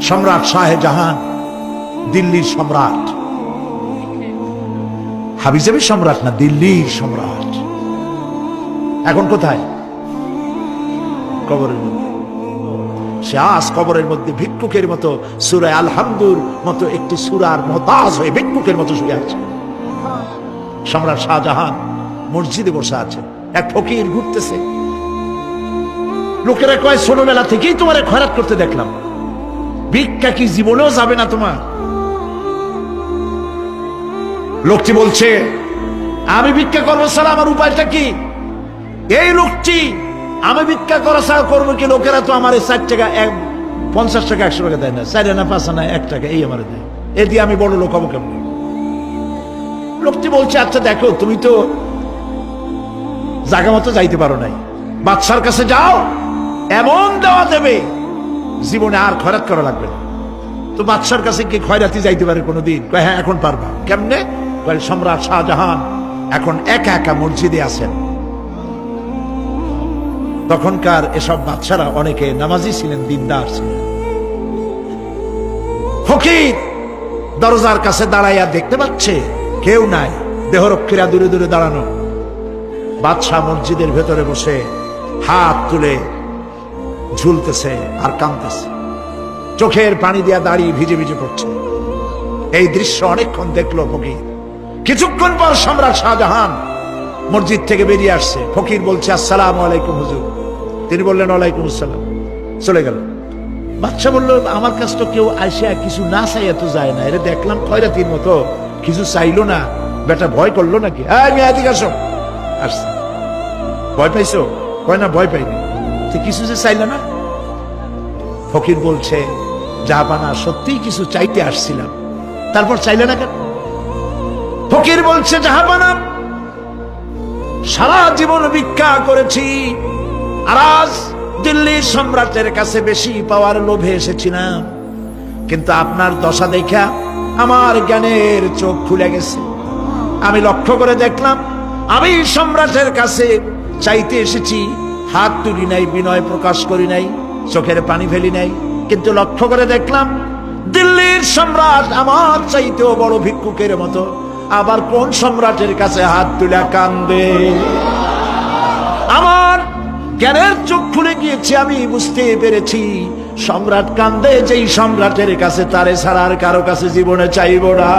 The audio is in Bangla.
সম্রাট শাহজাহান দিল্লির সম্রাট। হাবিজাবি সম্রাট না দিল্লির সম্রাট? এখন কোথায়? কবরের মধ্যে। সে আজ কবরের মধ্যে ভিক্ষুকের মতো সুরায় আলহামদুর মতো একটি সুরার মহতাজ হয়ে ভিক্ষুকের মতো শুয়ে আছে। সম্রাট শাহজাহান মসজিদে বসে আছে। এক ফকির ঘুরতেছে। লোকেরা কয়, ছোটবেলা থেকেই তোমার খয়রাত করতে দেখলাম। ভিক্ষা কি জীবনেও যাবে না তোমার? লোকটি বলছে, আমি ভিক্ষা করব স্যার আমার উপায়টা কি? এই লোকটি, আমি ভিক্ষা করা ছাড়া করব কি? লোকেরা তো আমার ষাট টাকা, এক, পঞ্চাশ টাকা, একশো টাকা দেয় না। চার আনা, পাঁচ আনা, এক টাকা, এই আমার দেয়। এ দিয়ে আমি বড় লোক হব কেমন? লোকটি বলছে আচ্ছা দেখো, তুমি তো জায়গা মতো যাইতে পারো নাই। বাদশার কাছে যাও, এমন দেওয়া দেবে জীবনে আর খয়রাত করা লাগবে না। তো বাদশার কাছে কি খয়রাতি যাইতে পারে কোনোদিন। কয় হ্যাঁ এখন পারবা। কেমনে? সম্রাট শাহজাহান এখন একা একা মসজিদে আছেন। তখনকার এসব বাচ্চারা অনেকে নামাজি ছিলেন, দিনদার ছিলেন। ফকির দরজার কাছে দাঁড়াইয়া দেখতে পাচ্ছে, কেউ নাই। দেহরক্ষীরা দূরে দূরে দাঁড়ানো। বাদশাহ মসজিদের ভেতরে বসে হাত তুলে ঝুলতেছে আর কাঁদতেছে। চোখের পানি দিয়া দাঁড়িয়ে ভিজে ভিজে পড়ছে। এই দৃশ্য অনেকক্ষণ দেখল ফকির। কিছুক্ষণ পর সম্রাট শাহজাহান মসজিদ থেকে বেরিয়ে আসছে। ফকির বলছে, আসসালাম আলাইকুম হুজুর। তিনি বললেন, ওয়ালাইকুম আসসালাম। চলে গেল। বাচ্চা বলল, আমার কাছ তো কেউ আসিয়া কিছু না চাই এত যায় না। এটা দেখলাম খয়রাতির মতো। কিছু চাইলো না। বেটা ভয় করল নাকি? হ্যাঁ মেয়াদিক আসো। আসছে। ভয় পাইছো? কয় না, ভয় পাইনি। কিছু যে চাইলে না? ফকির বলছে, যা জাহাপানা সত্যিই কিছু চাইতে আসছিলাম। তারপর চাইলে না কেন? ফকির বলছে জাহাপানা সারা জীবন ভিক্ষা করেছি। আর আজ দিল্লির সম্রাটের কাছে বেশি পাওয়ার লোভে এসেছিলাম। কিন্তু আপনার দশা দেখা আমার জ্ঞানের চোখ খুলে গেছে। আমি লক্ষ্য করে দেখলাম, আমি সম্রাটের কাছে চাইতে এসেছি হাত তুলি নাই, বিনয় প্রকাশ করি নাই, চোখের পানি ফেলি নাই। কিন্তু লক্ষ্য করে দেখলাম, দিল্লির সম্রাট আমার চাইতেও বড় ভিক্ষুকের মতো। আবার কোন সম্রাটের কাছে হাত তুলে কান্দে? আমার জ্ঞানের চোখ খুলে গিয়েছে, আমি বুঝতে পেরেছি, সম্রাট কান্দে, যেই সম্রাটের কাছে তারে ছাড়ার কারও কাছে জীবনে চাইব না।